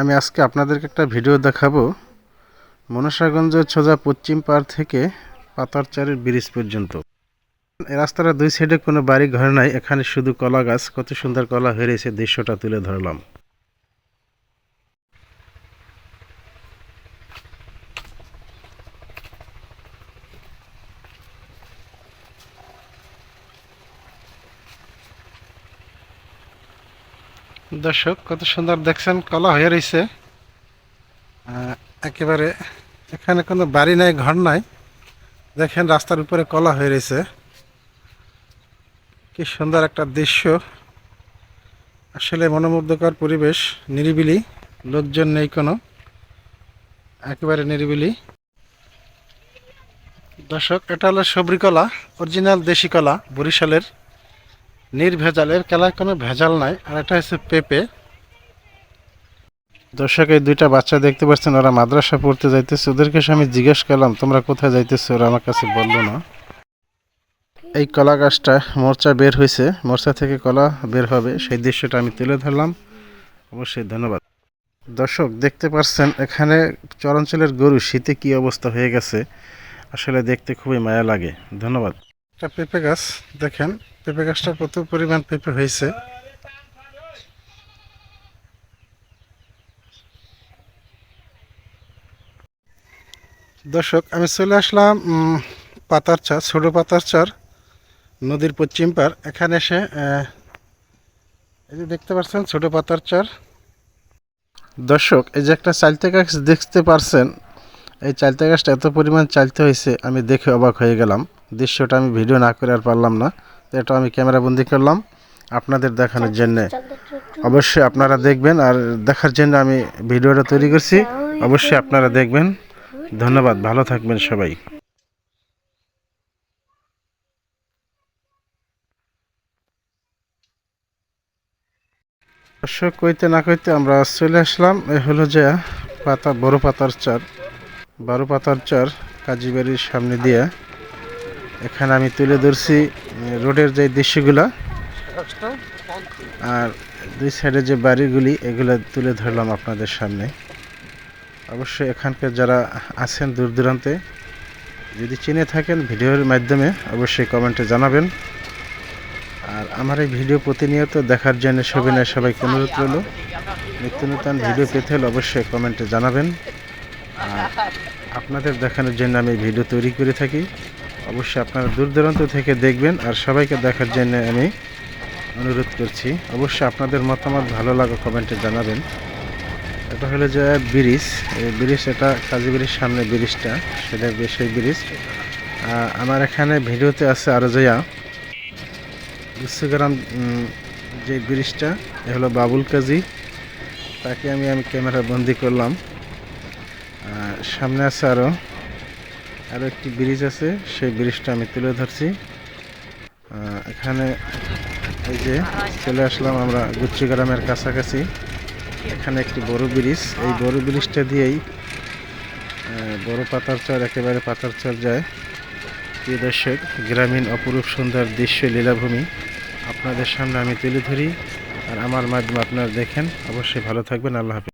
আমি আজকে আপনাদেরকে একটা ভিডিও দেখাবো। মনসাগঞ্জের ছোজা পশ্চিম পাড় থেকে পাতারচারের ব্রিজ পর্যন্ত। এই রাস্তার দুই সাইডে কোনো বাড়ি ঘর নাই, এখানে শুধু কলা গাছ কত সুন্দর কলা হয়ে রয়েছে, দৃশ্যটা তুলে ধরলাম। দর্শক, কত সুন্দর দেখছেন, কলা হয়ে রয়েছে একেবারে এখানে কোনো বাড়ি নাই, ঘর নাই। দেখেন রাস্তার উপরে কলা হয়ে রয়েছে কি সুন্দর একটা দৃশ্য। আসলে মনোমুগ্ধকর পরিবেশ, নিরিবিলি, লোকজন নেই কোনো। একেবারে নিরিবিলি। দর্শক, এটা হলো সবরি কলা অরিজিনাল দেশি কলা, বরিশালের নির্ভেজালের কেলায় কোনো ভেজাল নাই, আর এটা হচ্ছে পেঁপে। দর্শক, এই দুইটা বাচ্চা দেখতে পাচ্ছেন, ওরা মাদ্রাসা পড়তে যাইতেছে। ওদেরকে আমি জিজ্ঞেস করলাম, তোমরা কোথায় যাইতেছো? ওরা আমার কাছে বলল না। এই কলা গাছটা মোর্চা বের হয়েছে। মোর্চা থেকে কলা বের হবে। সেই দৃশ্যটা আমি তুলে ধরলাম। অবশ্যই ধন্যবাদ। দর্শক, দেখতে পাচ্ছেন, এখানে চরাঞ্চলের গরু শীতে কি অবস্থা হয়ে গেছে। আসলে দেখতে খুবই মায়া লাগে। ধন্যবাদ। একটা পেঁপে গাছ, দেখেন। পেঁপে গাছটা প্রচুর পরিমাণ পেঁপে হয়েছে। দর্শক আমি চলে আসলাম উম, পাতারচর ছোট পাতারচর নদীর পশ্চিম পার এখানে এসে এই যে দেখতে পাচ্ছেন ছোট পাতারচর দর্শক এই যে একটা চালতে গাছ দেখতে পারছেন এই চালতে গাছটা এত পরিমাণ চালতে হয়েছে আমি দেখে অবাক হয়ে গেলাম। দৃশ্যটা আমি ভিডিও না করে আর পারলাম না। এটা আমি ক্যামেরা বন্দি করলাম। আপনাদের দেখানোর জন্যে। অবশ্যই আপনারা দেখবেন আর দেখার জন্য আমি ভিডিওটা তৈরি করছি। অবশ্যই আপনারা দেখবেন। ধন্যবাদ। ভালো থাকবেন সবাই। দর্শক, কইতে না কইতে আমরা চলে আসলাম। এ হলো যে পাতা, বড় পাতার চার। বড় পাতার চার কাজীবাড়ির সামনে দিয়ে। এখানে আমি তুলে ধরছি রোডের যে দৃশ্যগুলা। আর দুই সাইডে যে বাড়িগুলি, এগুলো তুলে ধরলাম আপনাদের সামনে। অবশ্যই এখানকার যারা আছেন দূর দূরান্তে, যদি চিনে থাকেন ভিডিওর মাধ্যমে, অবশ্যই কমেন্টে জানাবেন। আর আমার এই ভিডিও প্রতিনিয়ত দেখার জন্য সবিনয় সবাইকে অনুরোধ রইল। নিত্য নতুন ভিডিও পেতে হলে অবশ্যই কমেন্টে জানাবেন। আর আপনাদের দেখানোর জন্য আমি ভিডিও তৈরি করে থাকি। অবশ্যই আপনারা দূর দূরান্ত থেকে দেখবেন আর সবাইকে দেখার জন্য আমি অনুরোধ করছি। অবশ্যই আপনাদের মতামত ভালো লাগা কমেন্টে জানাবেন। এটা হলো যে ব্রিজ। এই ব্রিজ, এটা কাজী ব্রিজ সামনে ব্রিজটা, সেটা বেশ সেই ব্রিজ। আমার এখানে ভিডিওতে আছে আরও জয়া। গুচ্ছগ্রাম যে ব্রিজটা, এ হলো বাবুল কাজী। তাকে আমি আমি ক্যামেরা বন্দি করলাম। সামনে আছে আরও আরও একটি ব্রিজ আছে সেই ব্রিজটা আমি তুলে ধরছি। এখানে এই যে চলে আসলাম আমরা গুচ্ছি গ্রামের কাছাকাছি। এখানে একটি বড় ব্রিজ এই বড় ব্রিজটা দিয়েই আহ, পাতার পাতারচর একেবারে পাতারচর যায়। প্রিয় দর্শক গ্রামীণ অপরূপ সুন্দর দৃশ্য লীলাভূমি আপনাদের সামনে আমি তুলে ধরি। আর আমার মাধ্যমে আপনারা দেখেন। অবশ্যই ভালো থাকবেন আল্লাহ হাফিজ।